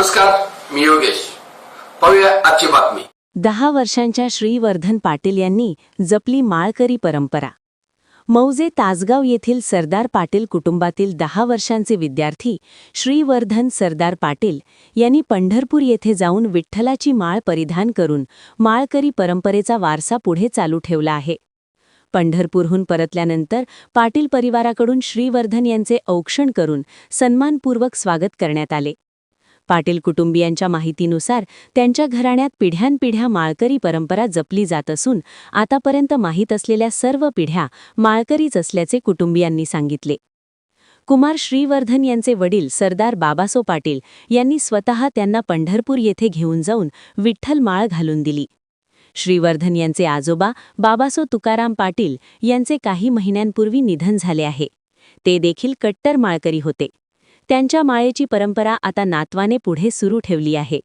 नमस्कार मी योगेश. पाहूया आजची बातमी. दहा वर्षांच्या श्रीवर्धन पाटील यांनी जपली माळकरी परंपरा. मौजे तासगाव येथील सरदार पाटील कुटुंबातील दहा वर्षांचे विद्यार्थी श्रीवर्धन सरदार पाटील यांनी पंढरपूर येथे जाऊन विठ्ठलाची माळ परिधान करून माळकरी परंपरेचा वारसा पुढे चालू ठेवला आहे. पंढरपूरहून परतल्यानंतर पाटील परिवाराकडून श्रीवर्धन यांचे औक्षण करून सन्मानपूर्वक स्वागत करण्यात आले. पाटील कुटुंबियांच्या माहितीनुसार त्यांच्या घराण्यात पिढ्यानपिढ्या माळकरी परंपरा जपली जात असून आतापर्यंत माहीत असलेल्या सर्व पिढ्या माळकरीच असल्याचे कुटुंबियांनी सांगितले. कुमार श्रीवर्धन यांचे वडील सरदार बाबासो पाटील यांनी स्वतः त्यांना पंढरपूर येथे घेऊन जाऊन विठ्ठल माळ घालून दिली. श्रीवर्धन यांचे आजोबा बाबासो तुकाराम पाटील यांचे काही महिन्यांपूर्वी निधन झाले आहे. ते देखील कट्टर माळकरी होते. त्यांच्या माळेची परंपरा आता नातवाने पुढे सुरू ठेवली आहे.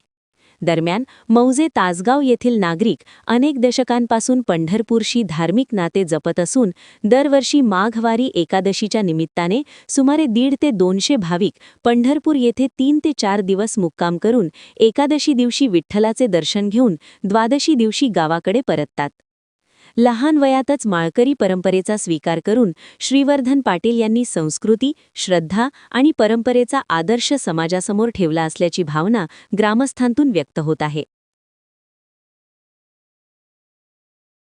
दरम्यान मौजे तासगाव येथील नागरिक अनेक दशकांपासून पंढरपूरशी धार्मिक नाते जपत असून दरवर्षी माघवारी एकादशीच्या निमित्ताने सुमारे दीड ते दोनशे भाविक पंढरपूर येथे तीन ते चार दिवस मुक्काम करून एकादशी दिवशी विठ्ठलाचे दर्शन घेऊन द्वादशी दिवशी गावाकडे परततात. लहान वयातच माळकरी परंपरेचा स्वीकार करून श्रीवर्धन पाटील यांनी संस्कृती श्रद्धा आणि परंपरेचा आदर्श समाजासमोर ठेवला असल्याची भावना ग्रामस्थांतून व्यक्त होत आहे.